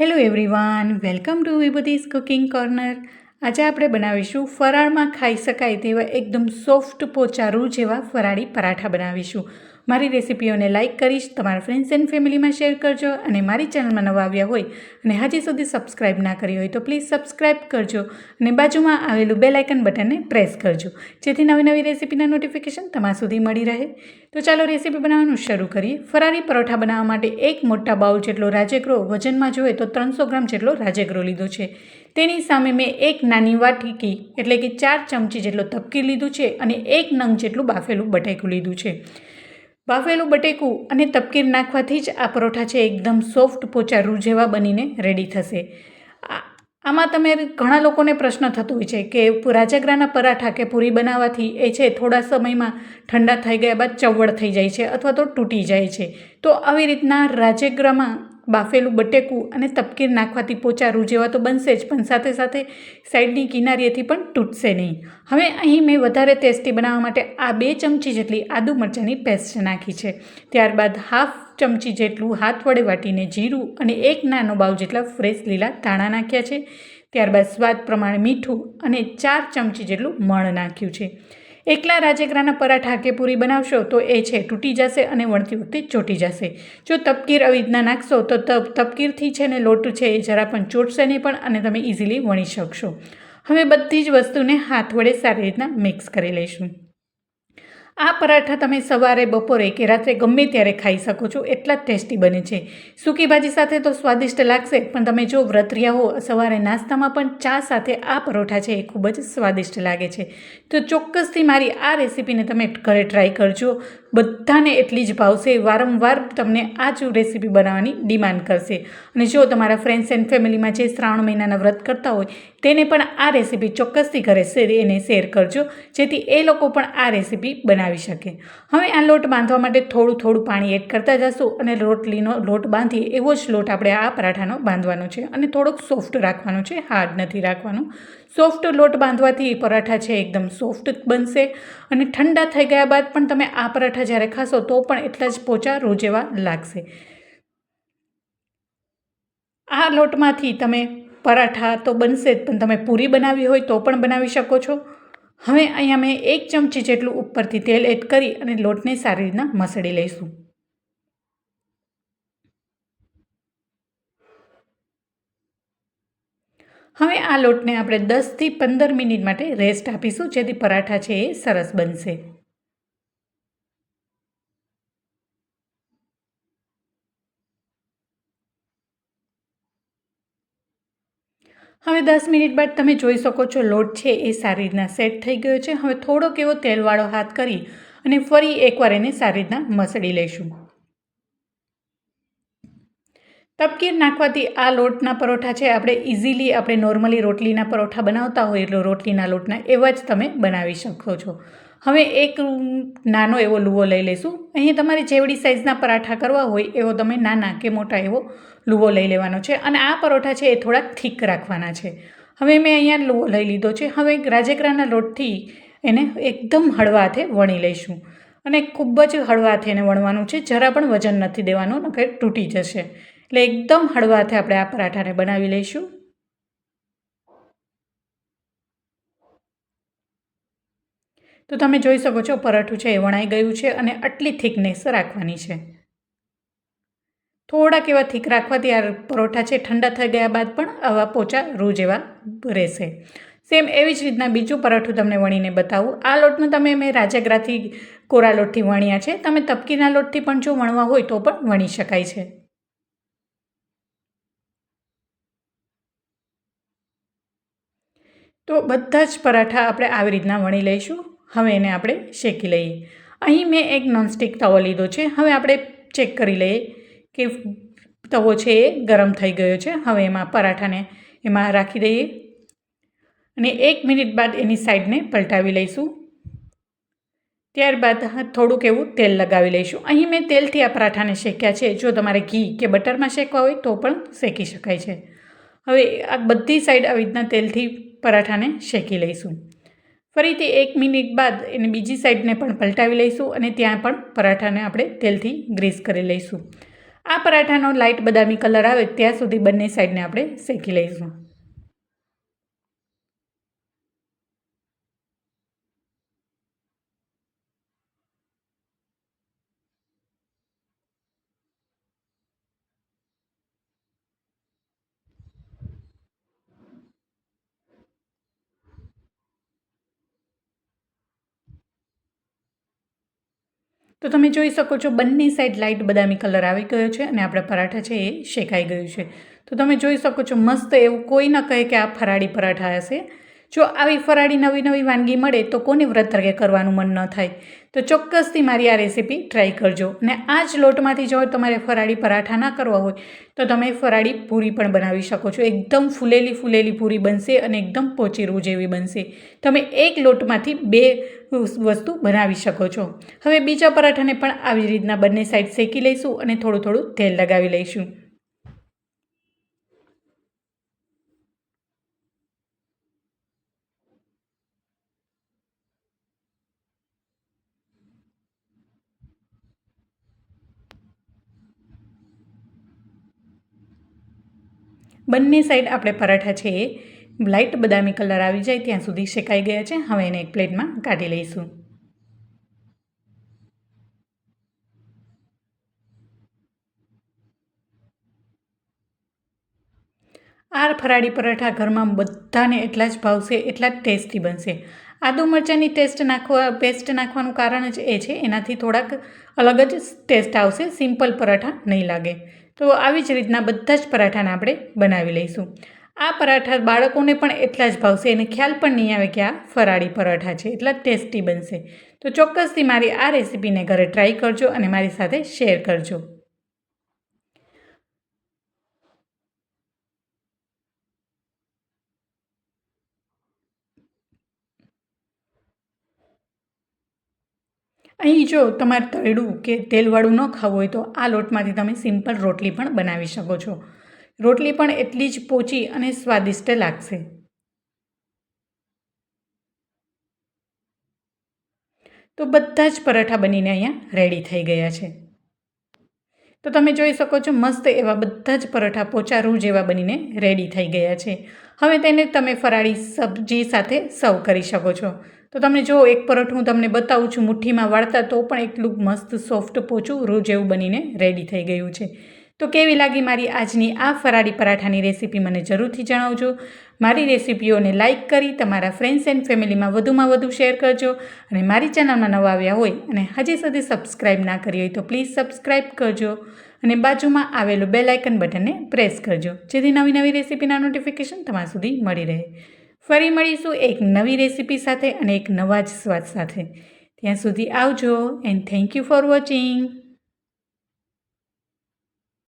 Hello everyone welcome to Vibhuti's cooking corner આજે આપણે બનાવીશું ફરાળમાં ખાઈ શકાય તેવા એકદમ સોફ્ટ પોચારું જેવા ફરાળી પરાઠા બનાવીશું. મારી રેસિપીઓને લાઇક કરીશ, તમારા ફ્રેન્ડ્સ એન્ડ ફેમિલીમાં શેર કરજો અને મારી ચેનલમાં નવા આવ્યા હોય અને હજી સુધી સબસ્ક્રાઇબ ના કરી હોય તો પ્લીઝ સબસ્ક્રાઇબ કરજો અને બાજુમાં આવેલું બેલ આઇકન બટનને પ્રેસ કરજો. જેથી નવી નવી રેસિપીના નોટિફિકેશન તમારા સુધી મળી રહે. તો ચાલો રેસીપી બનાવવાનું શરૂ કરીએ. ફરારી પરોઠા બનાવવા માટે એક મોટા બાઉલ જેટલો રાજેગ્રો વજનમાં જોઈએ તો ત્રણસો ગ્રામ જેટલો રાજેગ્રો લીધો છે. તેની સામે મેં એક નાની વાટકી એટલે કે ચાર ચમચી જેટલો તપકી લીધું છે અને એક નંગ જેટલું બાફેલું બટેકું લીધું છે. બાફેલું બટેકું અને તપકીર નાખવાથી જ આ પરોઠા છે એકદમ સોફ્ટ પોચા રૂ જેવા બનીને રેડી થશે. આમાં તમે ઘણા લોકોને પ્રશ્ન થતો હોય છે કે રાજગરાના પરાઠા કે પૂરી બનાવવાથી એ છે થોડા સમયમાં ઠંડા થઈ ગયા બાદ ચવડ થઈ જાય છે અથવા તો તૂટી જાય છે. તો આવી રીતના રાજગરામાં બાફેલું બટેકું અને તપકીર નાખવાથી પોચા રૂજેવા તો બનશે જ, પણ સાથે સાથે સાઈડની કિનારીએથી પણ તૂટશે નહીં. હવે અહીં મેં વધારે ટેસ્ટી બનાવવા માટે આ બે ચમચી જેટલી આદુ મરચાંની પેસ્ટ નાખી છે. ત્યારબાદ હાફ ચમચી જેટલું હાથ વડે વાટીને જીરું અને એક નાનો બાઉ જેટલા ફ્રેશ લીલા ધાણા નાખ્યા છે. ત્યારબાદ સ્વાદ પ્રમાણે મીઠું અને ચાર ચમચી જેટલું મણ નાખ્યું છે. એકલા રાજેકરાના પરાઠા કે પૂરી બનાવશો તો એ છે, તૂટી જશે અને વણતી વખતે ચોટી જશે. જો તપકીર આવી રીતના નાખશો તો તપ, તપકીરથી છે ને લોટ છે એ જરા પણ ચોટશે નહીં પણ અને તમે ઇઝીલી વણી શકશો. હવે બધી જ વસ્તુને હાથ વડે સારી રીતના મિક્સ કરી લઈશું. આ પરાઠા તમે સવારે, બપોરે કે રાત્રે ગમે ત્યારે ખાઈ શકો છો. એટલા જ ટેસ્ટી બને છે. સૂકી ભાજી સાથે તો સ્વાદિષ્ટ લાગશે, પણ તમે જો વ્રત રહ્યા હો, સવારે નાસ્તામાં પણ ચા સાથે આ પરોઠા છે એ ખૂબ જ સ્વાદિષ્ટ લાગે છે. તો ચોક્કસથી મારી આ રેસીપીને તમે ઘરે ટ્રાય કરજો. બધાને એટલી જ ભાવશે. વારંવાર તમને આ જ રેસીપી બનાવવાની ડિમાન્ડ કરશે. અને જો તમારા ફ્રેન્ડ્સ એન્ડ ફેમિલીમાં જે શ્રાવણ મહિનાના વ્રત કરતા હોય, તેને પણ આ રેસીપી ચોક્કસથી ઘરે એને શેર કરજો, જેથી એ લોકો પણ આ રેસીપી બનાવી શકે. હવે આ લોટ બાંધવા માટે થોડું થોડું પાણી એડ કરતા જશું અને રોટલીનો લોટ બાંધી એવો જ લોટ આપણે આ પરાઠાનો બાંધવાનો છે અને થોડોક સોફ્ટ રાખવાનો છે, હાર્ડ નથી રાખવાનું. સોફ્ટ લોટ બાંધવાથી પરાઠા છે એકદમ સોફ્ટ બનશે અને ઠંડા થઈ ગયા બાદ પણ તમે આ પરાઠા જ્યારે ખાશો તો પણ એટલા જ પોચા રોજેવા લાગશે. આ લોટમાંથી તમે પરાઠા તો બનશે જ, પણ તમે પૂરી બનાવી હોય તો પણ બનાવી શકો છો. હવે અહીંયા મેં એક ચમચી જેટલું ઉપરથી તેલ એડ કરી અને લોટને સારી રીતના મસળી લઈશું. હવે આ લોટને આપણે દસથી પંદર મિનિટ માટે રેસ્ટ આપીશું, જેથી પરાઠા છે એ સરસ બનશે. હવે દસ મિનિટ બાદ તમે જોઈ શકો છો લોટ છે એ સારી રીતના સેટ થઈ ગયો છે. હવે થોડોક એવો તેલવાળો હાથ કરી અને ફરી એકવાર એને સારી રીતના મસળી લઈશું. તપકીર નાખવાથી આ લોટના પરોઠા છે આપણે ઇઝીલી આપણે નોર્મલી રોટલીના પરોઠા બનાવતા હોય એટલે રોટલીના લોટના એવા જ તમે બનાવી શકો છો. હવે એક નાનો એવો લુવો લઈ લઈશું. અહીં તમારે જેવડી સાઇઝના પરાઠા કરવા હોય એવો તમે નાના કે મોટા એવો લુવો લઈ લેવાનો છે અને આ પરોઠા છે એ થોડાક થીક રાખવાના છે. હવે મેં અહીંયા લુવો લઈ લીધો છે. હવે રાજેકરાના લોટથી એને એકદમ હળવા વણી લઈશું. અને ખૂબ જ હળવા હાથે એને વણવાનું છે. જરા પણ વજન નથી દેવાનું, નકર તૂટી જશે. એટલે એકદમ હળવા હાથે આપણે આ પરાઠાને બનાવી લઈશું. તો તમે જોઈ શકો છો, પરાઠું છે એ વણાઈ ગયું છે અને આટલી થિકનેસ રાખવાની છે. થોડાક એવા થીક રાખવાથી આ પરોઠા છે ઠંડા થઈ ગયા બાદ પણ આવા પોચા રૂ જેવા રહેશે. સેમ એવી જ રીતના બીજું પરાઠું તમને વણીને બતાવું. આ લોટનું તમે મેં રાજાગ્રાથી કોરા લોટથી વણ્યા છે. તમે તપકીના લોટથી પણ જો વણવા હોય તો પણ વણી શકાય છે. તો બધા જ પરાઠા આપણે આવી રીતના વણી લઈશું. હવે એને આપણે શેકી લઈએ. અહીં મેં એક નોનસ્ટિક તવો લીધો છે. હવે આપણે ચેક કરી લઈએ કે તવો છે એ ગરમ થઈ ગયો છે. હવે એમાં પરાઠાને એમાં રાખી દઈએ. અને એક મિનિટ બાદ એની સાઈડને પલટાવી લઈશું. ત્યારબાદ થોડુંક એવું તેલ લગાવી લઈશું. અહીં મેં તેલથી આ પરાઠાને શેક્યા છે. જો તમારે ઘી કે બટરમાં શેકવા હોય તો પણ શેકી શકાય છે. હવે આ બધી સાઈડ આવી રીતના તેલથી પરાઠાને શેકી લઈશું. ફરીથી એક મિનિટ બાદ એને બીજી સાઈડને પણ પલટાવી લઈશું અને ત્યાં પણ પરાઠાને આપણે તેલથી ગ્રીસ કરી લઈશું. આ પરાઠાનો લાઇટ બદામી કલર આવે ત્યાં સુધી બંને સાઈડને આપણે શેકી લઈશું. તો તમે જોઈ શકો છો બંને સાઈડ લાઇટ બદામી કલર આવી ગયો છે અને આપણા પરાઠા છે એ શેકાઈ ગયું છે. તો તમે જોઈ શકો છો મસ્ત એવું કોઈ ન કહે કે આ ફરાળી પરાઠા હશે. જો આવી ફરાળી નવી નવી વાનગી મળે તો કોને વ્રત તરકે કરવાનું મન ન થાય? તો ચોક્કસથી મારી આ રેસીપી ટ્રાય કરજો. અને આ જ લોટમાંથી જો તમારે ફરાળી પરાઠા ના કરવા હોય, તો તમે ફરાળી પૂરી પણ બનાવી શકો છો. એકદમ ફૂલેલી ફૂલેલી પૂરી બનશે અને એકદમ પોચી રૂ જેવી બનશે. તમે એક લોટમાંથી બે વસ્તુ બનાવી શકો છો. હવે બીજા પરાઠાને પણ આવી રીતના બંને સાઈડ શેકી લઈશું અને થોડું થોડું તેલ લગાવી લઈશું. બંને સાઈડ આપણે પરાઠા છે એ લાઇટ બદામી કલર આવી જાય ત્યાં સુધી શેકાઈ ગયા છે. હવે એને એક પ્લેટમાં કાઢી લઈશું. આ ફરાળી પરાઠા ઘરમાં બધાને એટલા જ ભાવશે, એટલા જ ટેસ્ટી બનશે. આદુ મરચાંની ટેસ્ટ નાખવા, પેસ્ટ નાખવાનું કારણ જ એ છે. એનાથી થોડાક અલગ જ ટેસ્ટ આવશે. સિમ્પલ પરાઠા નહીં લાગે. તો આવી જ રીતના બધા જ પરાઠાને આપણે બનાવી લઈશું. આ પરાઠા બાળકોને પણ એટલા જ ભાવશે. એને ખ્યાલ પણ નહીં આવે કે આ ફરાળી પરાઠા છે. એટલા ટેસ્ટી બનશે. તો ચોક્કસથી મારી આ રેસીપીને ઘરે ટ્રાય કરજો અને મારી સાથે શેર કરજો. અહીં જો તમારે તળેડું કે તેલવાળું ન ખાવું હોય તો આ લોટમાંથી તમે સિમ્પલ રોટલી પણ બનાવી શકો છો. રોટલી પણ એટલી જ પોચી અને સ્વાદિષ્ટ લાગશે. તો બધા જ પરાઠા બનીને અહીંયા રેડી થઈ ગયા છે. તો તમે જોઈ શકો છો મસ્ત એવા બધા જ પરાઠા પોચા રૂ જેવા બનીને રેડી થઈ ગયા છે. હવે તેને તમે ફરાળી સબ્જી સાથે સર્વ કરી શકો છો. તો તમે જો એક પરોઠું હું તમને બતાવું છું, મુઠ્ઠીમાં વાળતા તો પણ એટલું મસ્ત સોફ્ટ પોચું, રોજ એવું બનીને રેડી થઈ ગયું છે. તો કેવી લાગી મારી આજની આ ફરાળી પરાઠાની રેસીપી મને જરૂરથી જણાવજો. મારી રેસીપીઓને લાઇક કરી તમારા ફ્રેન્ડ્સ એન્ડ ફેમિલીમાં વધુમાં વધુ શેર કરજો અને મારી ચેનલમાં નવા આવ્યા હોય અને હજી સુધી સબસ્ક્રાઇબ ના કરી હોય તો પ્લીઝ સબસ્ક્રાઇબ કરજો અને બાજુમાં આવેલું બેલ આઇકન બટનને પ્રેસ કરજો, જેથી નવી નવી રેસીપીના નોટિફિકેશન તમારા સુધી મળી રહે. ફરી મળીશું એક નવી રેસીપી સાથે અને એક નવા જ સ્વાદ સાથે. ત્યાં સુધી આવજો and thank you for watching